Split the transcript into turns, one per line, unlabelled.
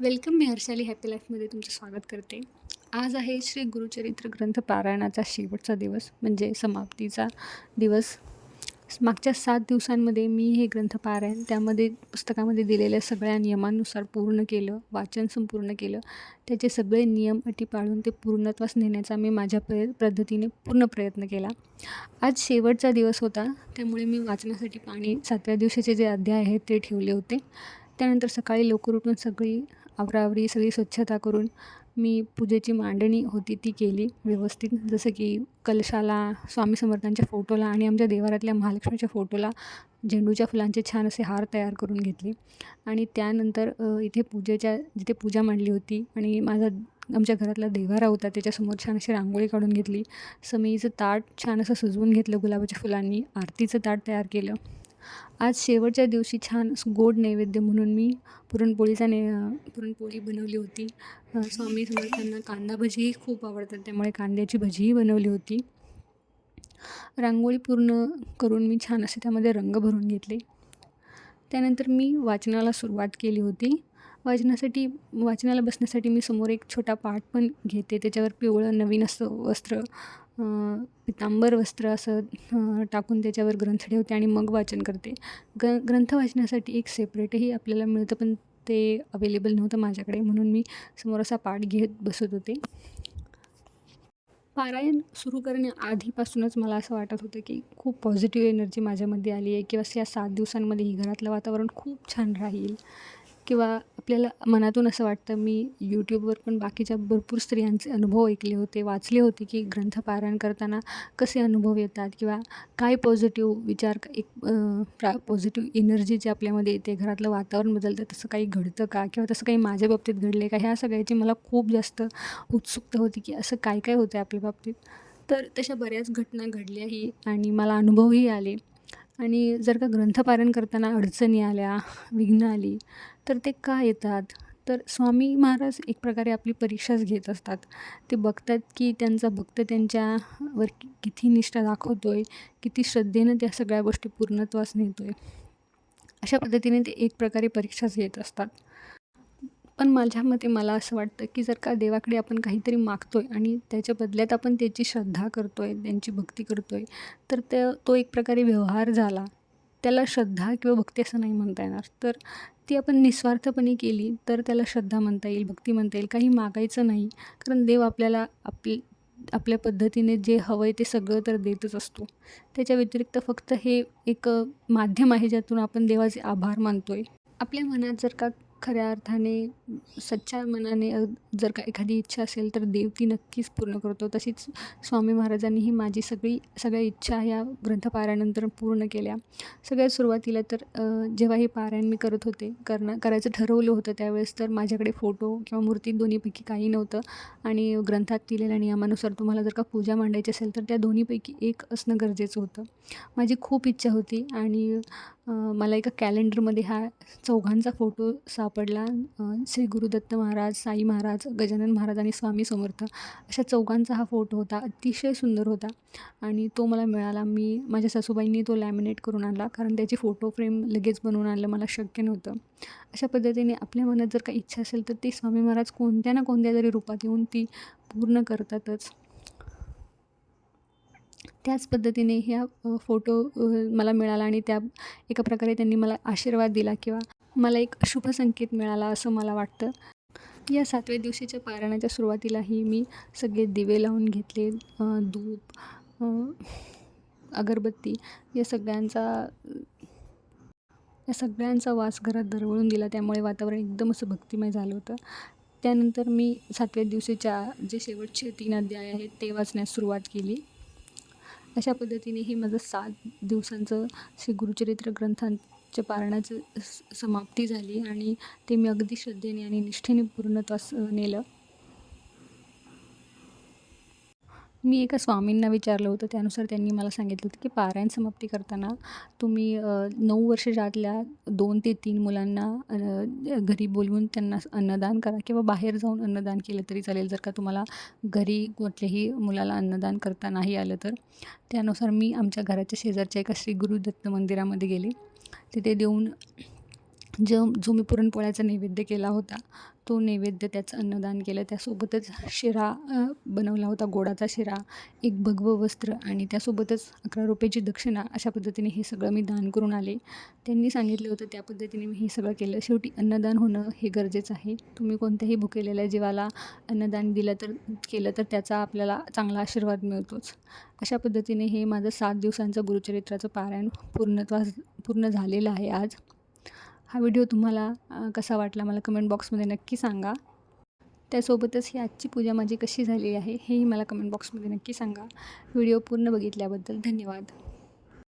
Welcome मी Harshali happy लाईफमध्ये तुमचं स्वागत करते. आज आहे श्री गुरुचरित्र ग्रंथ पारायणाचा शेवटचा दिवस म्हणजे समाप्तीचा दिवस. मागच्या सात दिवसांमध्ये मी हे ग्रंथ पारायण त्यामध्ये पुस्तकामध्ये दिलेल्या सगळ्या नियमांनुसार पूर्ण केलं वाचन संपूर्ण केलं. त्याचे सगळे नियम अटी पाळून ते पूर्णत्वास नेण्याचा मी माझ्या प्र पद्धतीने पूर्ण प्रयत्न केला. आज शेवटचा दिवस होता त्यामुळे मी वाचण्यासाठी पाणी सातव्या दिवसाचे जे अध्याय आहेत ते ठेवले होते. त्यानंतर सकाळी लवकर उठून सगळी आवराआवरी सगळी स्वच्छता करून मी पूजेची मांडणी होती ती केली व्यवस्थित. जसं की कलशाला स्वामी समर्थांच्या फोटोला आणि आमच्या देवारातल्या महालक्ष्मीच्या फोटोला झेंडूच्या फुलांचे छान असे हार तयार करून घेतले. आणि त्यानंतर इथे पूजेच्या जिथे पूजा मांडली होती आणि माझा आमच्या घरातला देवारा होता त्याच्यासमोर छान अशी रांगोळी काढून घेतली. समईचं ताट छान असं सजवून घेतलं गुलाबाच्या फुलांनी आरतीचं ताट तयार केलं. आज शेवटच्या दिवशी छान गोड नैवेद्य म्हणून मी पुरणपोळीचा ने पुरणपोळी बनवली होती. स्वामी समर्थांना कांदा भजीही खूप आवडतात त्यामुळे कांद्याची भजीही बनवली होती. रांगोळी पूर्ण करून मी छान असे त्यामध्ये रंग भरून घेतले. त्यानंतर मी वाचनाला सुरुवात केली होती. वाचनासाठी वाचनाला बसण्यासाठी मी समोर एक छोटा पाठ पण घेते त्याच्यावर पिवळं नवीन असं वस्त्र पितांबर वस्त्र असं टाकून त्याच्यावर ग्रंथ ठेवते आणि मग वाचन करते. ग ग्रंथ वाचण्यासाठी एक सेपरेटही आपल्याला मिळतं पण ते अवेलेबल नव्हतं माझ्याकडे म्हणून मी समोर असा पाठ घेत बसत होते. पारायण सुरू करण्याआधीपासूनच मला असं वाटत होतं की खूप पॉझिटिव्ह एनर्जी माझ्यामध्ये आली आहे किंवा या सात दिवसांमध्ये ही घरातलं वातावरण खूप छान राहील. किंवा आपल्याला मनातून असं वाटतं मी यूट्यूबवर पण बाकीच्या भरपूर स्त्रियांचे अनुभव ऐकले होते वाचले होते की ग्रंथ पारायण करताना कसे अनुभव येतात किंवा काय पॉझिटिव्ह विचार एक प्रा पॉझिटिव्ह एनर्जी जी आपल्यामध्ये येते घरातलं वातावरण बदलतं तसं काही घडतं का? किंवा तसं काही माझ्या बाबतीत घडले का? ह्या सगळ्याची मला खूप जास्त उत्सुकता होती की असं काय काय होतं आपल्या बाबतीत. तर तशा बऱ्याच घटना घडल्याही आणि मला अनुभवही आले. आणि जर का ग्रंथपारायण करताना अडचणी आल्या विघ्न आली तर ते का येतात? तर स्वामी महाराज एक प्रकारे आपली परीक्षाच घेत असतात. ते बघतात की त्यांचा भक्त त्यांच्यावर किती निष्ठा दाखवतो आहे किती श्रद्धेनं त्या सगळ्या गोष्टी पूर्णत्वास नेतो आहे अशा पद्धतीने ते एक प्रकारे परीक्षाच घेत असतात. पण माझ्या मते मला असं वाटतं की जर का देवाकडे आपण काहीतरी मागतो आहे आणि त्याच्या बदल्यात आपण त्याची श्रद्धा करतो आहे त्यांची भक्ती करतो आहे तर त्या तो एक प्रकारे व्यवहार झाला त्याला श्रद्धा किंवा भक्ती असं नाही म्हणता येणार. तर ती आपण निस्वार्थपणे केली तर त्याला श्रद्धा म्हणता येईल भक्ती म्हणता येईल काही मागायचं नाही. कारण देव आपल्याला आपली आपल्या पद्धतीने जे हवं आहे ते सगळं तर देतच असतो. त्याच्या व्यतिरिक्त फक्त हे एक माध्यम आहे ज्यातून आपण देवाचे आभार मानतो आहे आपल्या मनात जर का खऱ्या अर्थाने सच्च्या मनाने जर का एखादी इच्छा असेल तर देव ती नक्कीच पूर्ण करतो. तशीच स्वामी महाराजांनीही माझी सगळी सगळ्या इच्छा ह्या ग्रंथपारायणानंतर पूर्ण केल्या. सगळ्यात सुरुवातीला तर जेव्हा हे पारायण मी करत होते करणं करायचं ठरवलं होतं त्यावेळेस तर माझ्याकडे फोटो किंवा मूर्ती दोन्हीपैकी काही नव्हतं. आणि ग्रंथात दिलेल्या नियमानुसार तुम्हाला जर का पूजा मांडायची असेल तर त्या दोन्हीपैकी एक असणं गरजेचं होतं. माझी खूप इच्छा होती आणि मला एका कॅलेंडरमध्ये हा चौघांचा फोटो सापडला. श्री गुरुदत्त महाराज साई महाराज गजानन महाराज आणि स्वामी समर्थ अशा चौघांचा हा फोटो होता. अतिशय सुंदर होता आणि तो मला मिळाला. मी माझ्या सासूबाईंनी तो लॅमिनेट करून आणला कारण त्याची फोटो फ्रेम लगेच बनवून आणलं. मला शक्य नव्हतं. अशा पद्धतीने आपल्या मनात जर काही इच्छा असेल तर ती स्वामी महाराज कोणत्या ना कोणत्या तरी रूपात येऊन ती पूर्ण करतातच. त्याच पद्धतीने ह्या फोटो मला मिळाला आणि त्या एका प्रकारे त्यांनी मला आशीर्वाद दिला किंवा मला एक शुभ संकेत मिळाला असं मला वाटतं. या सातव्या दिवशीच्या पारायणाच्या सुरुवातीलाही मी सगळे दिवे लावून घेतले धूप अगरबत्ती या सगळ्यांचा या सगळ्यांचा वास घरात दरवळून दिला. त्यामुळे वातावरण एकदम असं भक्तिमय झालं होतं. त्यानंतर मी सातव्या दिवशीच्या जे शेवटचे तीन अध्याय आहेत ते वाचण्यास सुरुवात केली. अशा पद्धतीने हे माझं सात दिवसांचं श्री गुरुचरित्र ग्रंथांच्या पारणाचं समाप्ती झाली आणि ते मी अगदी श्रद्धेने आणि निष्ठेने पूर्णत्वास नेलं. मी एका स्वामींना विचारलं होतं त्यानुसार त्यांनी मला सांगितलं होतं की पारायण समाप्ती करताना तुम्ही नऊ वर्षाच्या दोन ते तीन मुलांना घरी बोलवून त्यांना अन्नदान करा किंवा बाहेर जाऊन अन्नदान केलं तरी चालेल. जर का तुम्हाला घरी कुठल्याही मुलाला अन्नदान करता नाही आलं तर. त्यानुसार मी आमच्या घराच्या शेजारच्या एका श्री गुरुदत्त मंदिरामध्ये गेले. तिथे देऊन जो जो मी पुरणपोळ्याचा नैवेद्य केला होता तो नैवेद्य त्याचं अन्नदान केलं. त्यासोबतच शिरा बनवला होता गोडाचा शिरा एक भगवं वस्त्र आणि त्यासोबतच अकरा रुपयाची दक्षिणा अशा पद्धतीने हे सगळं मी दान करून आले. त्यांनी सांगितलं होतं त्या पद्धतीने मी हे सगळं केलं. शेवटी अन्नदान होणं हे गरजेचं आहे. तुम्ही कोणत्याही भुकेलेल्या जीवाला अन्नदान दिलं तर केलं तर त्याचा आपल्याला चांगला आशीर्वाद मिळतोच. अशा पद्धतीने हे माझं सात दिवसांचं गुरुचरित्राचं पारायण पूर्णत्वास पूर्ण झालेलं आहे आज. हा व्हिडिओ तुम्हाला कसा वाटला मला कमेंट बॉक्समध्ये नक्की सांगा. त्यासोबतच ही आजची पूजा माझी कशी झाली आहे हेही मला कमेंट बॉक्समध्ये नक्की सांगा. व्हिडिओ पूर्ण बघितल्याबद्दल धन्यवाद.